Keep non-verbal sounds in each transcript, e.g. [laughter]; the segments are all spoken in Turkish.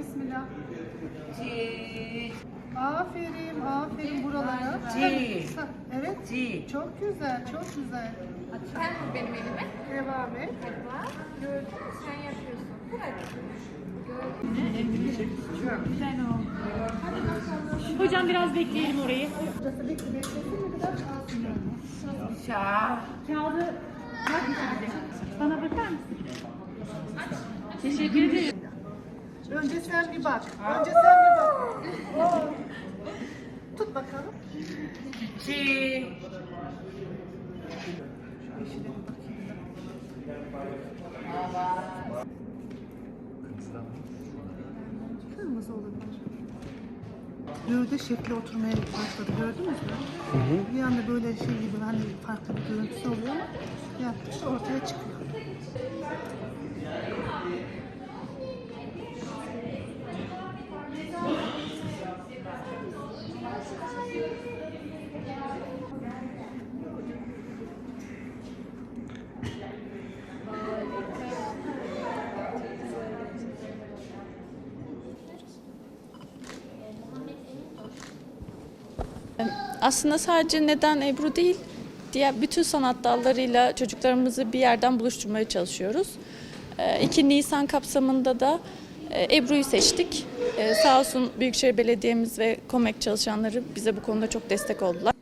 bismillah. Ci. Aferin, aferin buralara. Sa- Evet. Ci. Çok güzel, çok güzel. Sen vur benim elime. Devam et. Bak. Gördün mü? Sen yapıyorsun. Bırak. Hocam biraz bekleyelim orayı. Burası bekle, beklesin mi? Biraz kalsın. yani. Şah. Kağıdı bak. Bana bakar mısın? Teşekkür ederim. Önce sen bir bak. Önce sen bir bak. Oo. [laughs] Tut bakalım. Da. Kırmızı olabilir. Gövde şekli oturmaya başladı. Gördünüz mü? Bir anda böyle şey gibi hani farklı bir görüntüsü oluyor ama yaptıkça ortaya çıkıyor. Aslında sadece neden Ebru değil, diğer bütün sanat dallarıyla çocuklarımızı bir yerden buluşturmaya çalışıyoruz. Ee, 2 Nisan kapsamında da e, Ebru'yu seçtik. Ee, Sağ olsun Büyükşehir Belediye'miz ve KOMEK çalışanları bize bu konuda çok destek oldular.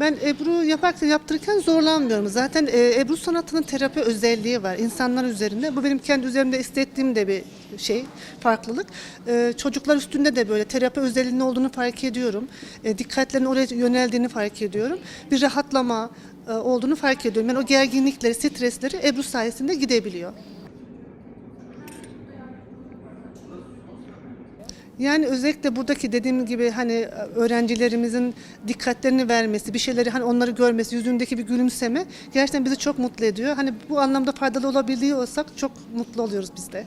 Ben Ebru yaparken yaptırırken zorlanmıyorum. Zaten e, Ebru sanatının terapi özelliği var insanlar üzerinde. Bu benim kendi üzerimde hissettiğim de bir şey, farklılık. Ee, Çocuklar üstünde de böyle terapi özelliğinin olduğunu fark ediyorum. E, Dikkatlerinin oraya yöneldiğini fark ediyorum. Bir rahatlama e, olduğunu fark ediyorum. Yani o gerginlikleri, stresleri Ebru sayesinde gidebiliyor. Yani özellikle buradaki dediğim gibi hani öğrencilerimizin dikkatlerini vermesi, bir şeyleri hani onları görmesi, yüzündeki bir gülümseme gerçekten bizi çok mutlu ediyor. Hani bu anlamda faydalı olabiliyor olsak çok mutlu oluyoruz biz de.